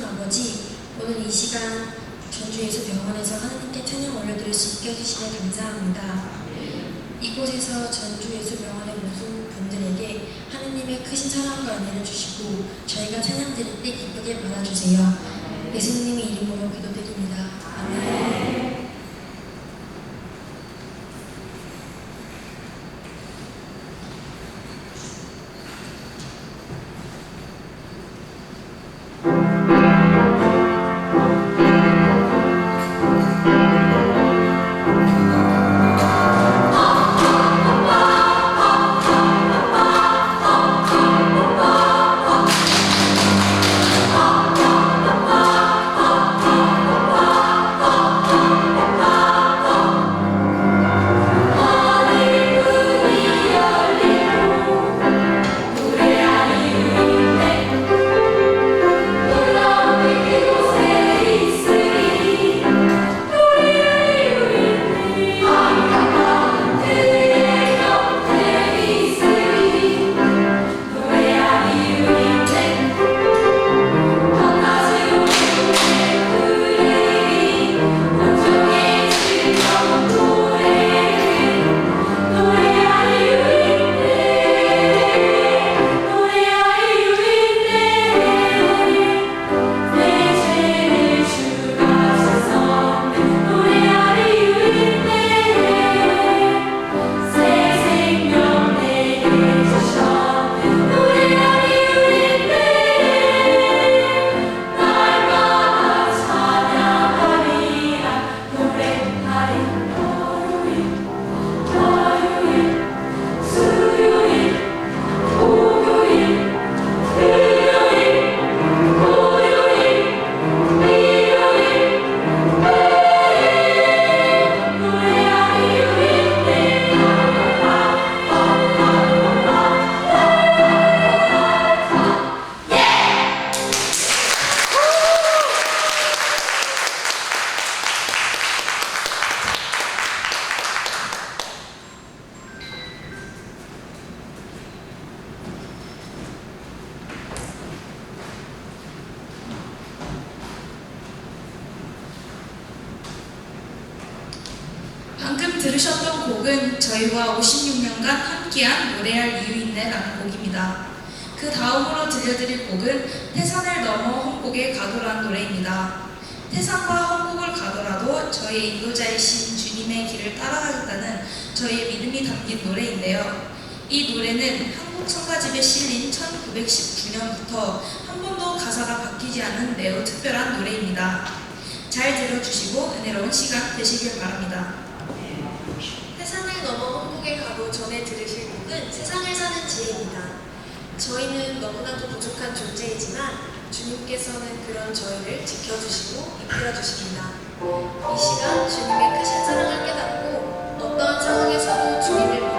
하신 아버지, 오늘 이 시간 전주 예수 병원에서 하나님께 찬양 올려드릴 수 있게 해주시면 감사합니다. 이곳에서 전주 예수 병원의 모든 분들에게 하느님의 크신 사랑과 은혜를 주시고 저희가 찬양 드릴 때 기쁘게 받아주세요. 예수님의 이름으로 기도드립니다. 방금 들으셨던 곡은 저희와 56년간 함께한 노래할 이유인데라는 곡입니다. 그 다음으로 들려드릴 곡은 태산을 넘어 홍곡에 가도라는 노래입니다. 태산과 홍곡을 가더라도 저희의 인도자이신 주님의 길을 따라가겠다는 저희의 믿음이 담긴 노래인데요. 이 노래는 한국 성가집에 실린 1919년부터 한 번도 가사가 바뀌지 않은 매우 특별한 노래입니다. 잘 들어주시고 은혜로운 시간 되시길 바랍니다. 세상을 넘어 한국에 가고 전에 들으실 곡은 세상을 사는 지혜입니다. 저희는 너무나도 부족한 존재이지만 주님께서는 그런 저희를 지켜주시고 이끌어주십니다. 이 시간 주님의 크신 사랑을 깨닫고 어떠한 상황에서도 주님을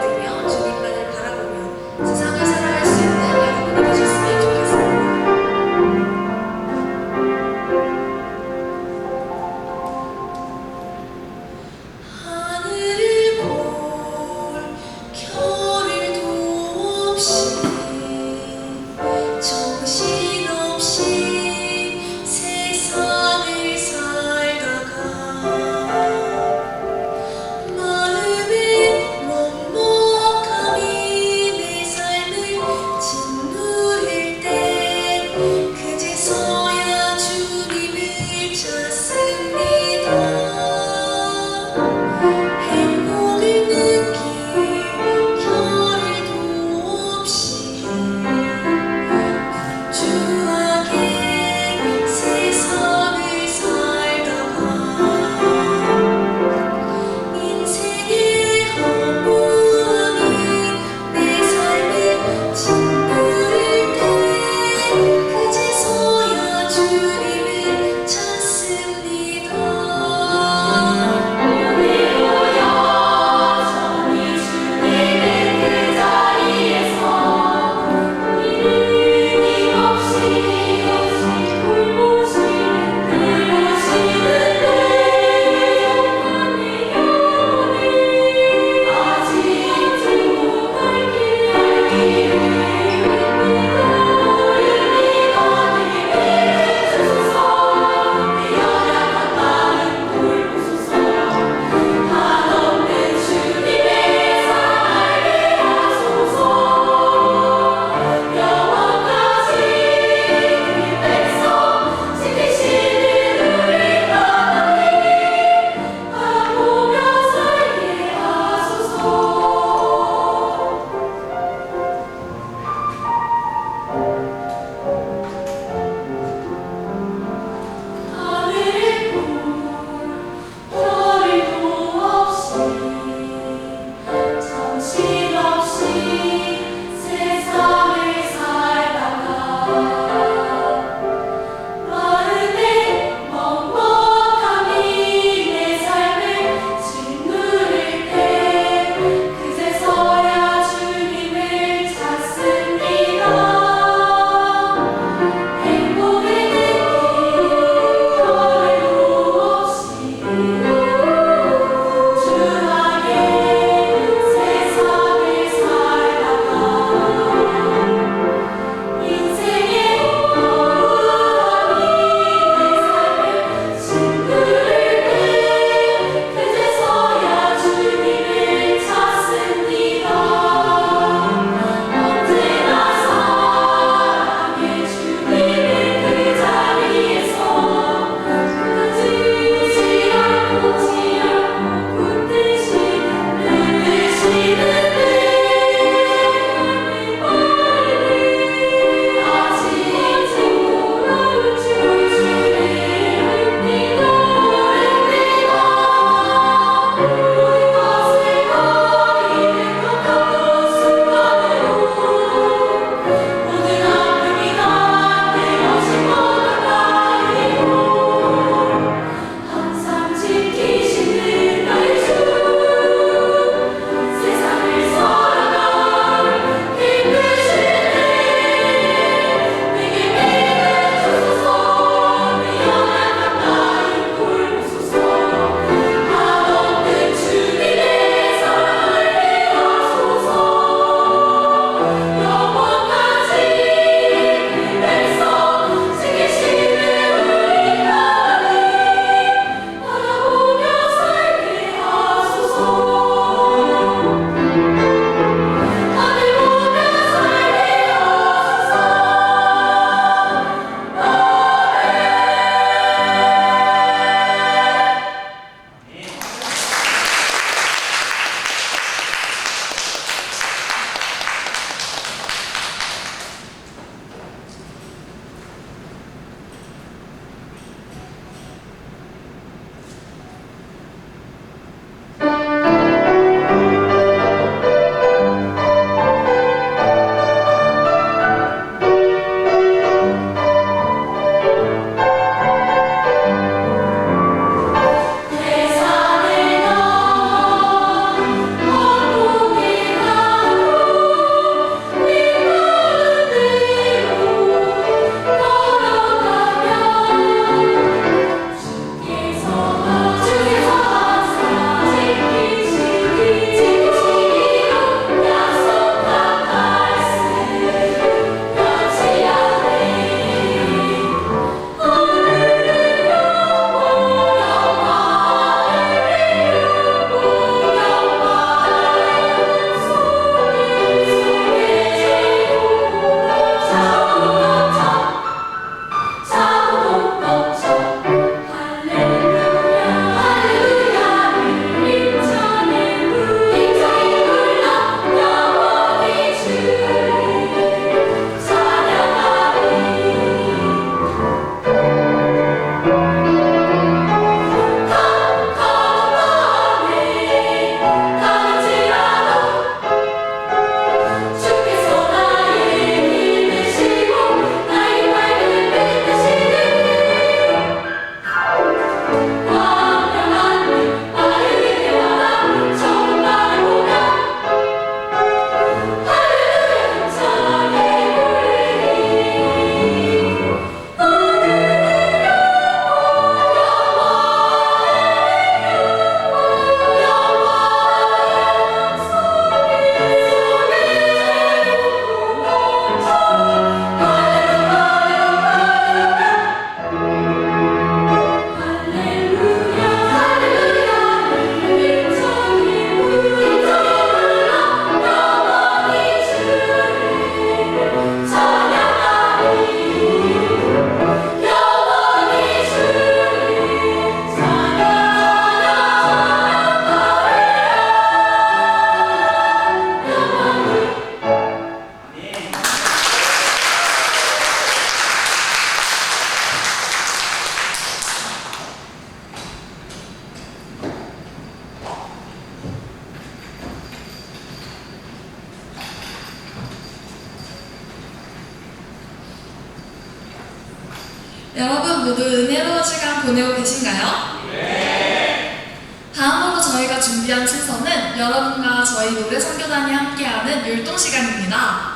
저희가 준비한 순서는 여러분과 저희 노래 선교단이 함께하는 율동 시간입니다.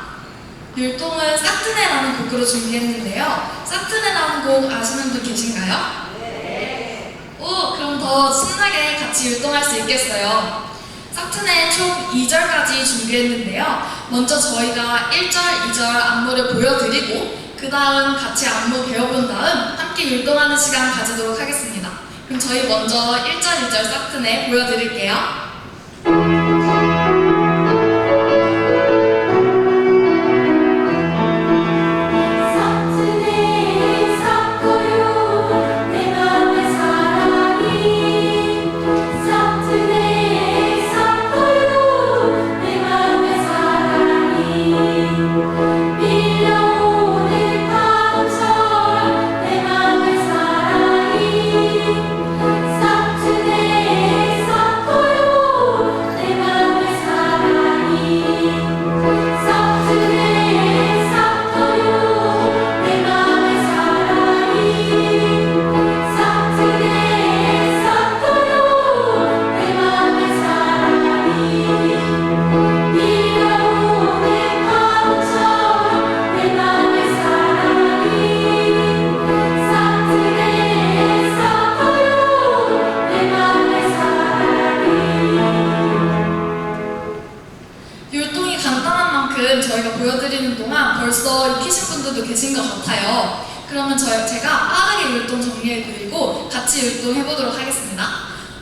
율동은 사트네라는 곡으로 준비했는데요. 사트네라는 곡 아시는 분 계신가요? 네. 오, 그럼 더 신나게 같이 율동할 수 있겠어요. 사트네 총 2절까지 준비했는데요. 먼저 저희가 1절, 2절 안무를 보여드리고 그 다음 같이 안무 배워본 다음 함께 율동하는 시간 가지도록 하겠습니다. 그럼 저희 먼저 1절, 2절 사트네 보여드릴게요. 율동이 간단한 만큼 저희가 보여드리는 동안 벌써 익히신 분들도 계신 것 같아요. 그러면 저, 제가 빠르게 율동 정리해드리고 같이 율동해보도록 하겠습니다.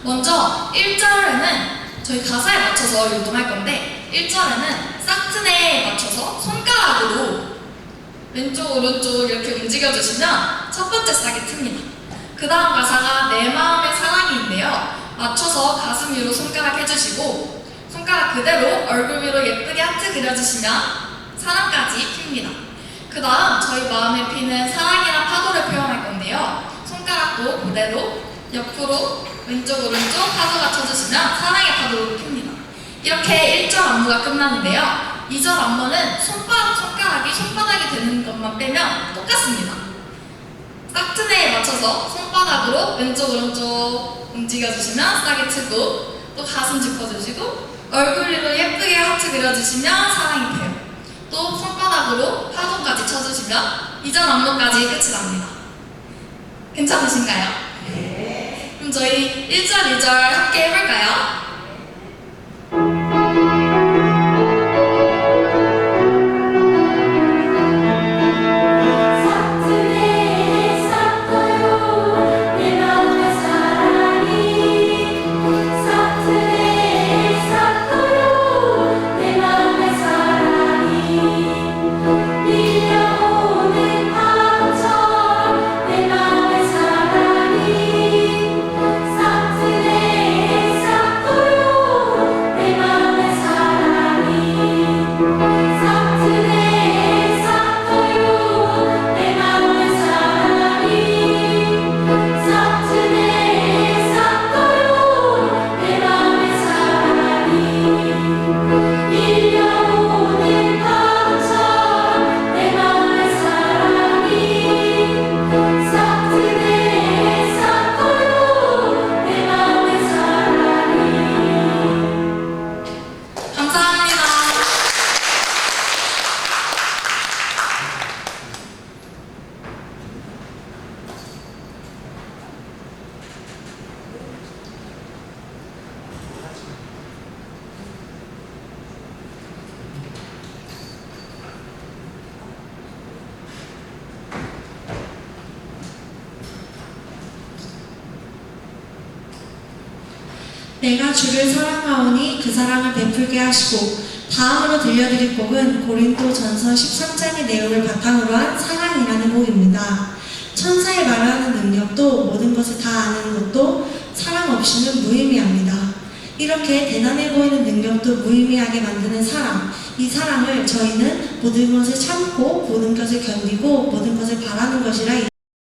먼저 1절에는 저희 가사에 맞춰서 율동할 건데 1절에는 싹트네에 맞춰서 손가락으로 왼쪽 오른쪽 이렇게 움직여주시면 첫 번째 싹이 틉니다. 그 다음 가사가 내 마음의 사랑이인데요. 맞춰서 가슴 위로 손가락 해주시고 손가락 그대로 얼굴 위로 예쁘게 하트 그려주시면 사랑까지 핍니다. 그 다음 저희 마음에 피는 사랑이란 파도를 표현할 건데요. 손가락도 그대로 옆으로 왼쪽 오른쪽 파도가 쳐주시면 사랑의 파도로 핍니다. 이렇게 1절 안무가 끝나는데요. 2절 안무는 손바닥, 손가락이 손바닥이 되는 것만 빼면 똑같습니다. 싹트네에 맞춰서 손바닥으로 왼쪽 오른쪽 움직여주시면 싸게 치고 또 가슴 짚어주시고 얼굴 위로 예쁘게 하트 그려주시면 사랑이 돼요. 또 손바닥으로 파도까지 쳐주시면 이전 안무까지 끝이 납니다. 괜찮으신가요? 네. 그럼 저희 1절, 2절 함께 해볼까요? 내가 주를 사랑하오니 그 사랑을 베풀게 하시고 다음으로 들려드릴 곡은 고린도 전서 13장의 내용을 바탕으로 한 사랑이라는 곡입니다. 천사의 말하는 능력도 모든 것을 다 아는 것도 사랑 없이는 무의미합니다. 이렇게 대단해 보이는 능력도 무의미하게 만드는 사랑. 이 사랑을 저희는 모든 것을 참고 모든 것을 견디고 모든 것을 바라는 것이라